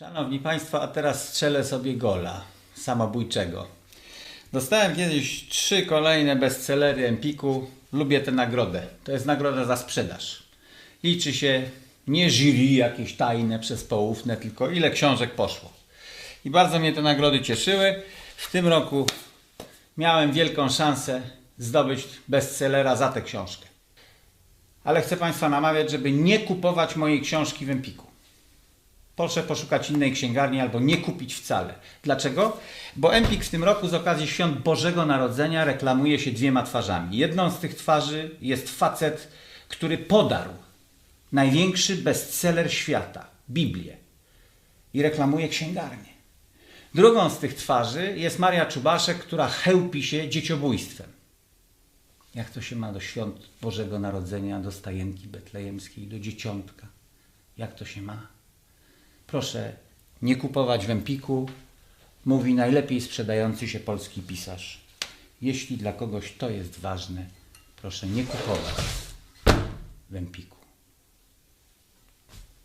Szanowni Państwo, a teraz strzelę sobie gola samobójczego. Dostałem kiedyś trzy kolejne bestsellery Empiku. Lubię tę nagrodę. To jest nagroda za sprzedaż. Liczy się nie jury jakieś tajne przez poufne, tylko ile książek poszło. I bardzo mnie te nagrody cieszyły. W tym roku miałem wielką szansę zdobyć bestsellera za tę książkę. Ale chcę Państwa namawiać, żeby nie kupować mojej książki w Empiku. Proszę poszukać innej księgarni albo nie kupić wcale. Dlaczego? Bo Empik w tym roku z okazji świąt Bożego Narodzenia reklamuje się dwiema twarzami. Jedną z tych twarzy jest facet, który podarł największy bestseller świata Biblię i reklamuje księgarnię. Drugą z tych twarzy jest Maria Czubaszek, która chełpi się dzieciobójstwem. Jak to się ma do świąt Bożego Narodzenia, do stajenki betlejemskiej, do dzieciątka? Jak to się ma? Proszę nie kupować w Empiku, mówi najlepiej sprzedający się polski pisarz. Jeśli dla kogoś to jest ważne, proszę nie kupować w Empiku.